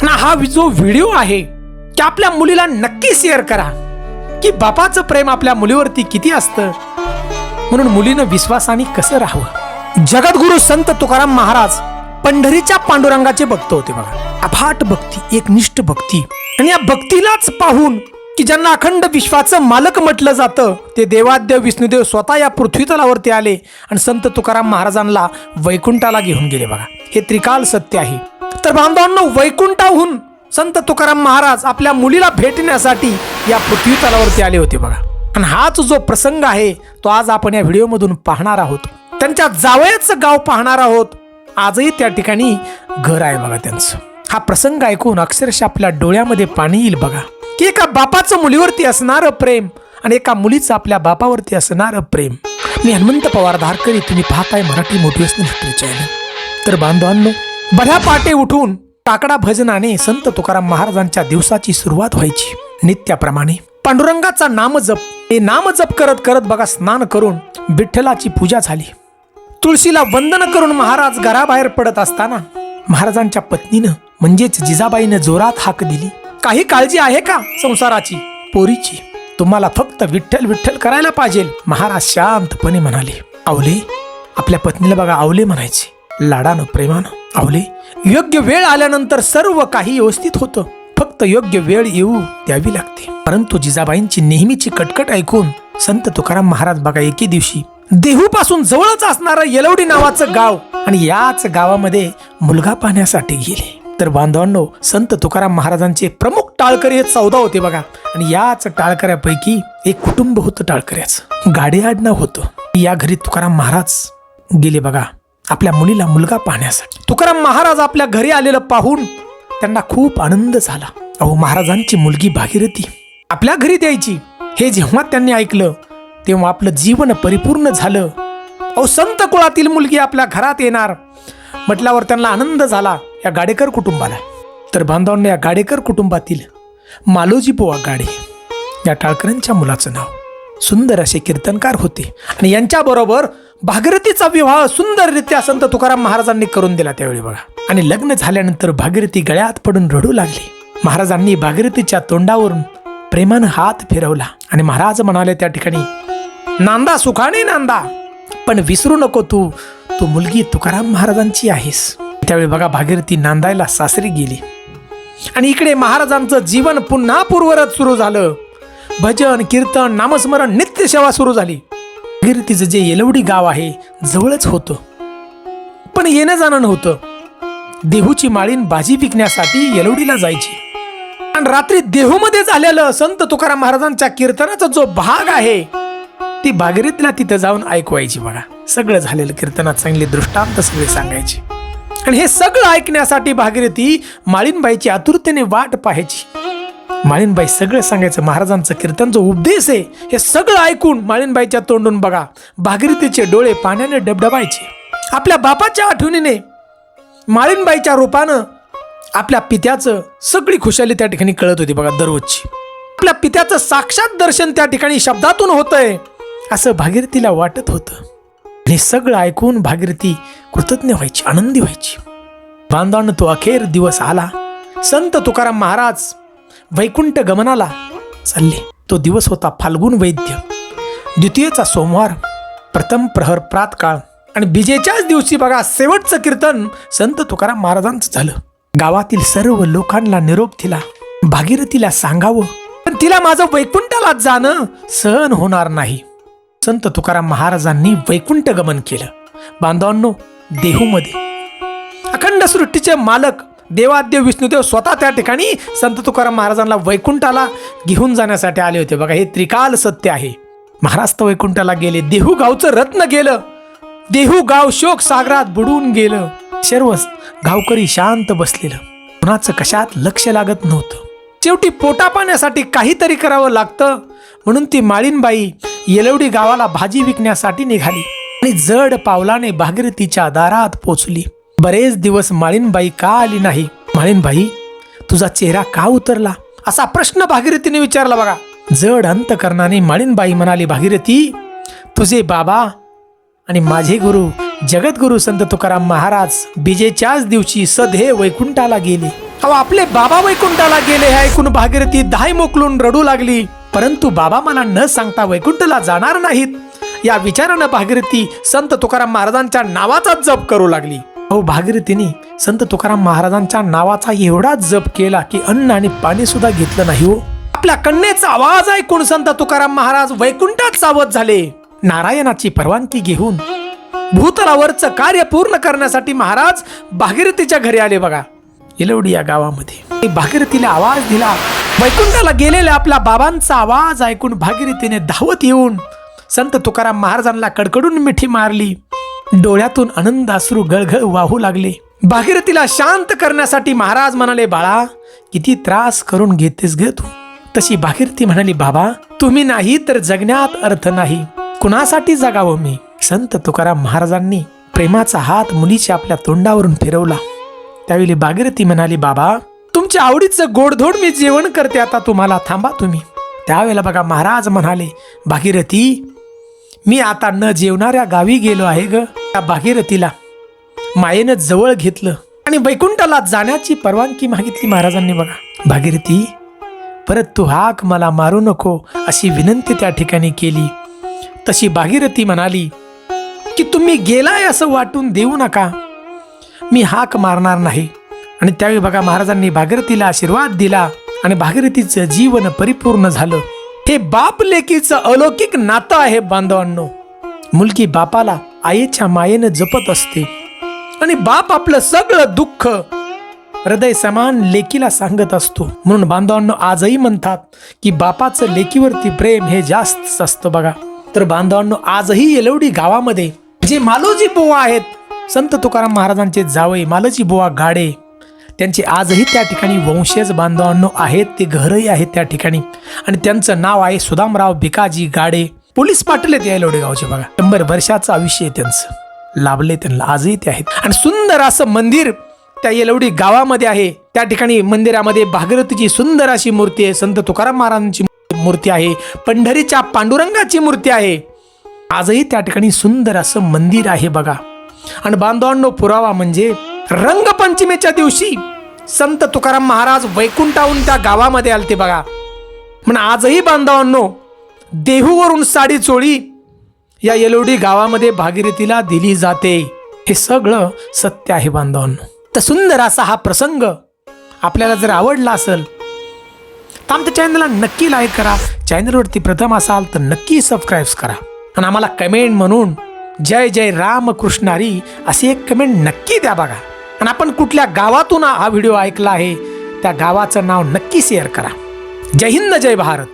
ना हा जो व्हिडिओ आहे की आपल्या मुलीला नक्की शेअर करा. की बापाचं प्रेम आपल्या मुलीवरती किती असतं? म्हणून मुलीनं विश्वासाने कसं राहावं? जगद्गुरु संत तुकाराम महाराज पंढरीच्या पांडुरंगाचे भक्त होते बघा. अफाट भक्ती एकनिष्ठ भक्ती. आणि या भक्तीलाच पाहून की ज्यांना अखंड विश्वाचं मालक म्हटलं जातं ते देवाद्य विष्णुदेव स्वतः या पृथ्वीतलावरती आले आणि संत तुकाराम महाराजांना वैकुंठाला घेऊन गेले बघा. हे त्रिकाल सत्य आहे. तर बांधवांनो वैकुंठाहून संत तुकाराम महाराज आपल्या मुलीला भेटण्यासाठी या पृथ्वी तलावरती आले होते बघा. आणि हाच जो प्रसंग आहे तो आज आपण या व्हिडिओमधून पाहणार आहोत. त्यांच्या जावयाचं गाव पाहणार आहोत. आजही त्या ठिकाणी घर आहे बघा त्यांचं. हा प्रसंग ऐकून अक्षरशः आपल्या डोळ्यामध्ये पाणी येईल बघा. की एका बापाचं मुलीवरती असणारं प्रेम आणि एका मुलीचं आपल्या बापावरती असणारं प्रेम. मी हनुमंत पवार धारकरी तुम्ही पाहताय मराठी मोटिवेशनल हिस्ट्री चॅनल. तर बांधवांनो बऱ्या पाटे उठून टाकडा भजनाने संत तुकाराम महाराजांच्या दिवसाची सुरुवात व्हायची. नित्याप्रमाणे. पांडुरंगाचा नामजप हे नामजप करत करत बघा स्नान करून विठ्ठलाची पूजा झाली. तुळशीला वंदन करून महाराज घराबाहेर पडत असताना महाराजांच्या पत्नीनं म्हणजेच जिजाबाईनं जोरात हाक दिली. काही काळजी आहे का संसाराची पोरीची? तुम्हाला फक्त विठ्ठल विठ्ठल करायला पाहिजे. महाराज शांतपणे म्हणाले. आवले? आपल्या पत्नीला बघा आवले म्हणायचे. लाडानं प्रेमानं आवले योग्य वेळ आल्यानंतर सर्व काही व्यवस्थित होतं. फक्त योग्य वेळ येऊ द्यावी लागते. परंतु जिजाबाईंची नेहमीची कटकट ऐकून संत तुकाराम महाराज बघा एके दिवशी देहूपासून जवळच असणारं येलवडी नावाचं गाव आणि याच गावामध्ये मुलगा पाहण्यासाठी गेले. तर बांधवांनो संत तुकाराम महाराजांचे प्रमुख टाळकरी हे चौदा होते बघा. आणि याच टाळकऱ्यापैकी एक कुटुंब होतं टाळकऱ्याचं. गाडी आडनाव होतं. या घरी तुकाराम महाराज गेले बघा. आपल्या मुलीला मुलगा पाहण्यासाठी. तुकाराम महाराज आपल्या घरी आलेलं पाहून त्यांना खूप आनंद झाला. अहो महाराजांची मुलगी भागीरथी आपल्या घरी द्यायची. हे जेव्हा त्यांनी ऐकलं तेव्हा आपलं जीवन परिपूर्ण झालं. अहो संत कुळातील मुलगी आपल्या घरात येणार. म्हटल्यावर त्यांना आनंद झाला या गाडेकर कुटुंबाला. तर बांधवांना या गाडेकर कुटुंबातील मालोजी पोवा गाडे या टाळकरांच्या मुलाचं नाव सुंदर असे कीर्तनकार होते. आणि यांच्याबरोबर भागीरथीचा विवाह सुंदररित्या संत तुकाराम महाराजांनी करून दिला त्यावेळी बघा. आणि लग्न झाल्यानंतर भागीरथी गळ्यात पडून रडू लागली. महाराजांनी भागीरथीच्या तोंडावरून प्रेमानं हात फिरवला. आणि महाराज म्हणाले त्या ठिकाणी नांदा सुखाने नांदा पण विसरू नको तू. तू मुलगी तुकाराम महाराजांची आहेस. त्यावेळी बघा भागीरथी नांदायला सासरी गेली. आणि इकडे महाराजांचं जीवन पुन्हा पूर्वरत सुरू झालं. भजन कीर्तन नामस्मरण नित्यसेवा सुरू झाली. भागीरथीचं जे येलवडी गाव आहे जवळच होतं. पण येणं जाणं नव्हतं. देहूची माळीन भाजी विकण्यासाठी येलवडीला जायची. आणि रात्री देहूमध्ये झालेलं संत तुकाराम महाराजांच्या कीर्तनाचा जो भाग आहे ती भागरीतला तिथं जाऊन ऐकवायची बघा सगळं झालेलं कीर्तनात चांगले दृष्टांत सगळे सांगायचे. आणि हे सगळं ऐकण्यासाठी भागीरथी माळीनबाईची आतुरतेने वाट पाहायची. माळीनबाई सगळं सांगायचं. महाराजांचं कीर्तनचं उपदेश आहे हे सगळं ऐकून माळीनबाईच्या तोंडून बघा. भागीरथीचे डोळे पाण्याने डबडबायचे. आपल्या बापाच्या आठवणीने माळीनबाईच्या रूपानं आपल्या पित्याचं सगळी खुशाली त्या ठिकाणी कळत होती बघा दररोजची. आपल्या पित्याचं साक्षात दर्शन त्या ठिकाणी शब्दातून होतंय असं भागीरथीला वाटत होतं. आणि सगळं ऐकून भागीरथी कृतज्ञ व्हायची आनंदी व्हायची. बांधवानं तो अखेर दिवस आला. संत तुकाराम महाराज वैकुंठ गमनाला चालले. तो दिवस होता फाल्गुन वैद्य. द्वितीयचा सोमवार प्रथम प्रहर प्रातकाळ आणि बिजेच्याच दिवशी बघा शेवटचं कीर्तन संत तुकाराम महाराजांचं झालं. गावातील सर्व लोकांना निरोप दिला भागीरथीला सांगावं पण तिला माझं वैकुंठाला जाणं सहन होणार नाही. संत तुकाराम महाराजांनी वैकुंठ गमन केलं. बांधवांनो देहूमध्ये अखंड सृष्टीचे मालक देवाद्य विष्णुदेव स्वतः त्या ठिकाणी संत तुकाराम महाराजांना वैकुंठाला घेऊन जाण्यासाठी आले होते. बघा हे त्रिकाल सत्य आहे. महाराज तर वैकुंठाला गेले. देहू गावचं रत्न गेलं. देहू गाव शोक सागरात बुडून गेलं. सर्व गावकरी शांत बसलेलं. कुणाचं कशात लक्ष लागत नव्हतं. शेवटी पोटा पाण्यासाठी काहीतरी करावं लागतं. म्हणून ती माळीनबाई येलवडी गावाला भाजी विकण्यासाठी निघाली आणि जड पावलाने भागीरथीच्या दारात पोचली. बरेच दिवस माळीनबाई का आली नाही? माळीनबाई तुझा चेहरा का उतरला? असा प्रश्न भागीरथीने विचारला बघा. जड अंतकरणाने माळीनबाई म्हणाली भागीरथी तुझे बाबा आणि माझे गुरु जगद्गुरु संत तुकाराम महाराज बीजेच्याच दिवशी सधे वैकुंठाला गेले. अहो आपले बाबा वैकुंठाला गेले हे ऐकून भागीरथी दाय मोकलून रडू लागली. परंतु बाबा मला न सांगता वैकुंठला जाणार नाहीत. या विचारानं भागीरथी संत तुकाराम महाराजांच्या नावाचा जप करू लागली. अहो भागीरथीने संत तुकाराम महाराजांच्या नावाचा एवढा जप केला की अन्न आणि पाणी सुद्धा घेतलं नाही हो. आपल्या कन्येचा आवाज ऐकून संत तुकाराम महाराज वैकुंठात सावध झाले. नारायणाची परवानगी घेऊन भूतलावरचं कार्य पूर्ण करण्यासाठी महाराज भागीरथीच्या घरी आले बघा. इलवडी या गावामध्ये. भागीरथीला आवाज दिला. वैकुंठाला गेलेल्या आपल्या बाबांचा आवाज ऐकून भागीरथीने धावत येऊन संत तुकाराम महाराजांना कडकडून मिठी मारली. डोळ्यातून आनंद अश्रू गळगळ वाहू लागले. भागीरथीला शांत करण्यासाठी महाराज म्हणाले बाळा किती त्रास करून घेतेस ग तू. तशी भागीरथी म्हणाली बाबा तुम्ही नाही तर जगण्यात अर्थ नाही. कुणासाठी जगावं मी? संत तुकाराम महाराजांनी प्रेमाचा हात मुलीच्या आपल्या तोंडावरून फिरवला. त्यावेळी भागीरथी म्हणाली बाबा तुमच्या आवडीचं गोडधोड मी जेवण करते आता तुम्हाला थांबा तुम्ही. त्यावेळेला बघा महाराज म्हणाले भागीरथी मी आता न जेवणाऱ्या गावी गेलो आहे ग. त्या भागीरथीला मायेनं जवळ घेतलं आणि वैकुंठाला जाण्याची परवानगी मागितली महाराजांनी बघा. भागीरथी परत तू हाक मला मारू नको अशी विनंती त्या ठिकाणी केली. तशी भागीरथी म्हणाली की तुम्ही गेलाय असं वाटून देऊ नका. मी हाक मारणार नाही. आणि त्यावेळी बघा महाराजांनी भागीरथीला आशीर्वाद दिला आणि भागीरथीचं जीवन परिपूर्ण झालं. हे बाप लेकीचं अलौकिक नातं आहे बांधवांनो. मुलगी बापाला आईच्या मायेनं जपत असते. आणि बाप आपलं सगळं दुःख हृदय समान लेकीला सांगत असतो. म्हणून बांधवांनो आजही म्हणतात की बापाचं लेकीवरती प्रेम हे जास्त असतं बघा. तर बांधवांनो आजही येलवडी गावामध्ये जे मालोजी बुवा आहेत संत तुकाराम महाराजांचे जावई मालोजी बुवा गाडे त्यांचे आजही त्या ठिकाणी वंशज बांधवांनो आहेत ते घरही आहेत त्या ठिकाणी. आणि त्यांचं नाव आहे सुदामराव भिकाजी गाडे. पोलीस पाटील आहेत येलवडे गावचे बघा. शंभर वर्षाचं आयुष्य आहे त्यांचं. लाभले त्यांना. आजही ते आहेत. आणि सुंदर असं मंदिर त्या येलवडी गावामध्ये आहे. त्या ठिकाणी मंदिरामध्ये भागीरथीची सुंदर अशी मूर्ती आहे. संत तुकाराम महाराजांची मूर्ती आहे. पंढरीच्या पांडुरंगाची मूर्ती आहे. आजही त्या ठिकाणी सुंदर असं मंदिर आहे बघा. आणि बांधवांनो पुरावा म्हणजे रंगपंचमीच्या दिवशी संत तुकाराम महाराज वैकुंठाहून त्या गावामध्ये आलते बघा. म्हणून आजही बांधवांनो देहूवरून साडी चोळी या येलोडी गावामध्ये भागीरथीला दिली जाते. हे सगळं सत्य आहे बांधवांनो तर सुंदर असा हा प्रसंग आपल्याला जर आवडला असेल तर आमच्या चॅनलला नक्की लाईक करा. चॅनलवरती प्रथम असाल तर नक्की सबस्क्राईब करा. आणि आम्हाला कमेंट म्हणून जय जय राम कृष्णारी अशी एक कमेंट नक्की द्या बघा. आणि आपण कुठल्या गावातून हा व्हिडिओ ऐकला आहे त्या गावाचं नाव नक्की शेअर करा. जय हिंद जय भारत.